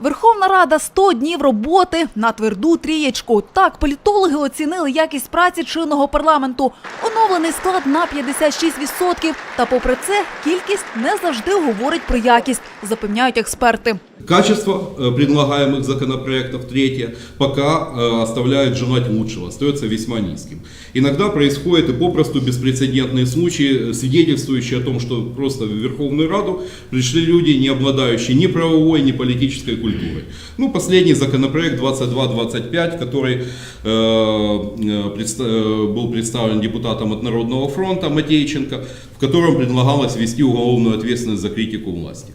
Верховна Рада 100 днів роботи на тверду трієчку. Так політологи оцінили якість праці чинного парламенту. Оновлений склад на 56%. Та попри це кількість не завжди говорить про якість, запевняють експерти. Качество э, предлагаемых законопроектов, третье, пока э, оставляет желать лучшего, остается весьма низким. Иногда происходят и попросту беспрецедентные случаи, э, свидетельствующие о том, что просто в Верховную Раду пришли люди, не обладающие ни правовой, ни политической культурой. Ну, последний законопроект 2225, который э, э, предста- э, был представлен депутатом от Народного фронта Матейченко, в котором предлагалось ввести уголовную ответственность за критику власти.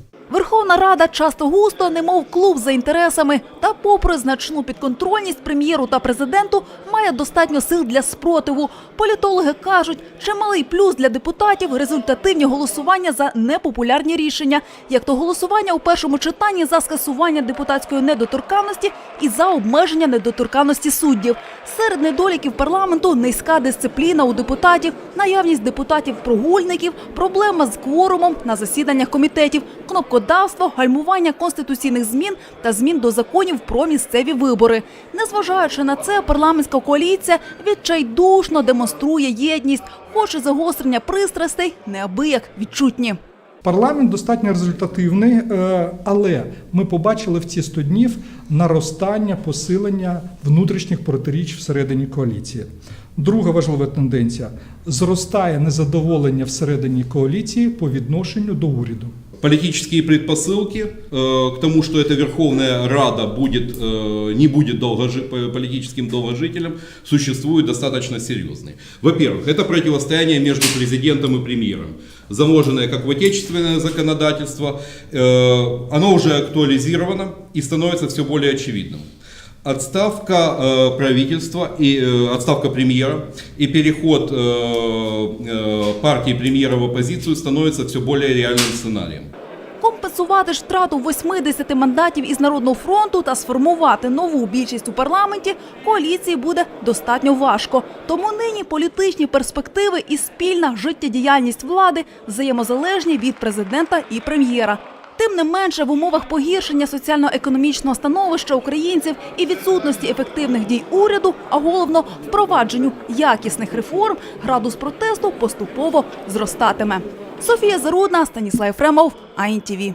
Верховна Рада часто густо, немов клуб за інтересами, та попри значну підконтрольність прем'єру та президенту, має достатньо сил для спротиву. Політологи кажуть, чималий плюс для депутатів результативні голосування за непопулярні рішення, як то голосування у першому читанні за скасування депутатської недоторканності і за обмеження недоторканності суддів. Серед недоліків парламенту низька дисципліна у депутатів, наявність депутатів-прогульників, проблема з кворумом на засіданнях комітетів, кнопкодавство, гальмування конституційних змін та змін до законів про місцеві вибори. Незважаючи на це, парламентська коаліція відчайдушно демонструє єдність, хоч і загострення пристрастей неабияк відчутні. Парламент достатньо результативний, е, але ми побачили в ці 100 днів наростання, посилення внутрішніх протиріч всередині коаліції. Друга важлива тенденція зростає незадоволення всередині коаліції по відношенню до уряду. Политические предпосылки э, к тому, что эта Верховная Рада будет, э, не будет долгожи- по- политическим долгожителем, существуют достаточно серьезные. Во-первых, это противостояние между президентом и премьером, заложенное как в отечественное законодательство, э, оно уже актуализировано и становится все более очевидным. Отставка э, правительства и э, отставка премьера и переход э, э, партии премьера в оппозицию становится все более реальным сценарием. Компенсувати ж втрату 80 мандатів із Народного фронту та сформувати нову більшість у парламенті коаліції буде достатньо важко. Тому нині політичні перспективи і спільна життєдіяльність влади взаємозалежні від президента і прем'єра. Тим не менше, в умовах погіршення соціально-економічного становища українців і відсутності ефективних дій уряду, а головно впровадженню якісних реформ, градус протесту поступово зростатиме. Софія Зарудна, Станіслав Фремов, АІНТІВІ.